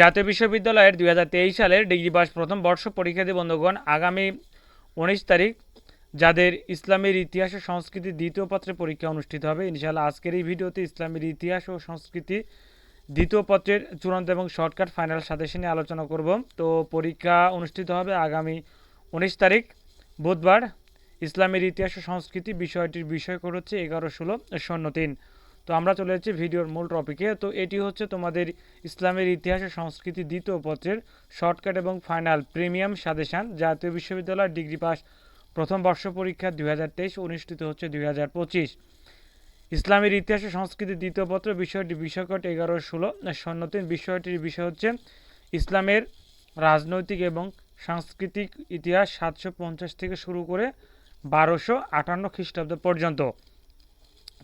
জাতীয় বিশ্ববিদ্যালয়ের দুই হাজার তেইশ সালের ডিগ্রি পাস প্রথম বর্ষ পরীক্ষার্থী বন্ধুগণ, আগামী উনিশ তারিখ যাদের ইসলামের ইতিহাস ও সংস্কৃতি দ্বিতীয় পত্রের পরীক্ষা অনুষ্ঠিত হবে, ইনশাআল্লাহ আজকের এই ভিডিওতে ইসলামের ইতিহাস ও সংস্কৃতি দ্বিতীয় পত্রের চূড়ান্ত এবং শর্টকাট ফাইনাল সাজেশন নিয়ে আলোচনা করব। তো পরীক্ষা অনুষ্ঠিত হবে আগামী উনিশ তারিখ, বুধবার। ইসলামের ইতিহাস ও সংস্কৃতি বিষয়টির বিষয় করে হচ্ছে এগারো, ষোলো, শূন্য, তিন। তো আমরা চলে যাচ্ছি ভিডিওর মূল টপিকে তো এটি হচ্ছে তোমাদের ইসলামের ইতিহাসে সংস্কৃতি দ্বিতীয় পত্রের শর্টকাট এবং ফাইনাল প্রিমিয়াম সাজেশান জাতীয় বিশ্ববিদ্যালয় ডিগ্রি পাস প্রথম বর্ষ পরীক্ষা দুই হাজার তেইশ, অনুষ্ঠিত হচ্ছে দুই হাজার পঁচিশ। ইসলামের ইতিহাসে সংস্কৃতি দ্বিতীয় পত্র বিষয়টি বিষয়কট এগারো ষোলো। শূন্য তিন বিষয়টির বিষয় হচ্ছে ইসলামের রাজনৈতিক এবং সাংস্কৃতিক ইতিহাস সাতশো পঞ্চাশ থেকে শুরু করে বারোশো আটান্ন খ্রিস্টাব্দ পর্যন্ত।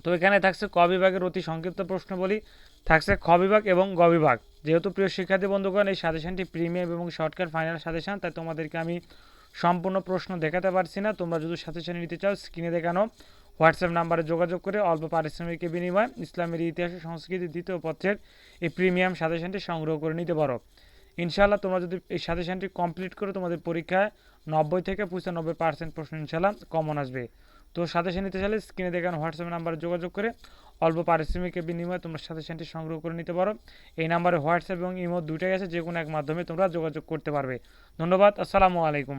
তো এখানে থাকছে ক বিভাগের অতি সংক্ষিপ্ত প্রশ্নবলী, থাকছে খ বিভাগ এবং গ বিভাগ। যেহেতু প্রিয় শিক্ষার্থী বন্ধুগণ, এই সাজেশনটি প্রিমিয়াম এবং শর্টকাট ফাইনাল সাজেশন, তাই তোমাদেরকে আমি সম্পূর্ণ প্রশ্ন দেখাতে পারছি না। তোমরা যদি সাজেশন নিতে চাও, স্ক্রিনে দেখানো হোয়াটসঅ্যাপ নাম্বারে যোগাযোগ করে অল্প পারিশ্রমিকের বিনিময়ে ইসলামের ইতিহাস ও সংস্কৃতি দ্বিতীয় পত্রের এই প্রিমিয়াম সাজেশনটি সংগ্রহ করে নিতে পারো। ইনশাআল্লাহ তোমরা যদি এই সাজেশনটি কমপ্লিট করো, তোমাদের পরীক্ষায় নব্বই থেকে পঁচানব্বই পার্সেন্ট প্রশ্ন ইনশাআল্লাহ কমন আসবে। তো সাজেশন নিতে চাইলে স্ক্রিনে দেখানো হোয়াটসঅ্যাপ নাম্বারে যোগাযোগ করে অল্প পারিশ্রমিকের বিনিময়ে তোমরা সাজেশনটি সংগ্রহ করে নিতে পারো। এই নাম্বারে হোয়াটসঅ্যাপ এবং ইমো দুটাই আছে যে কোনো এক মাধ্যমে তোমরা যোগাযোগ করতে পারবে। ধন্যবাদ, আসসালামু আলাইকুম।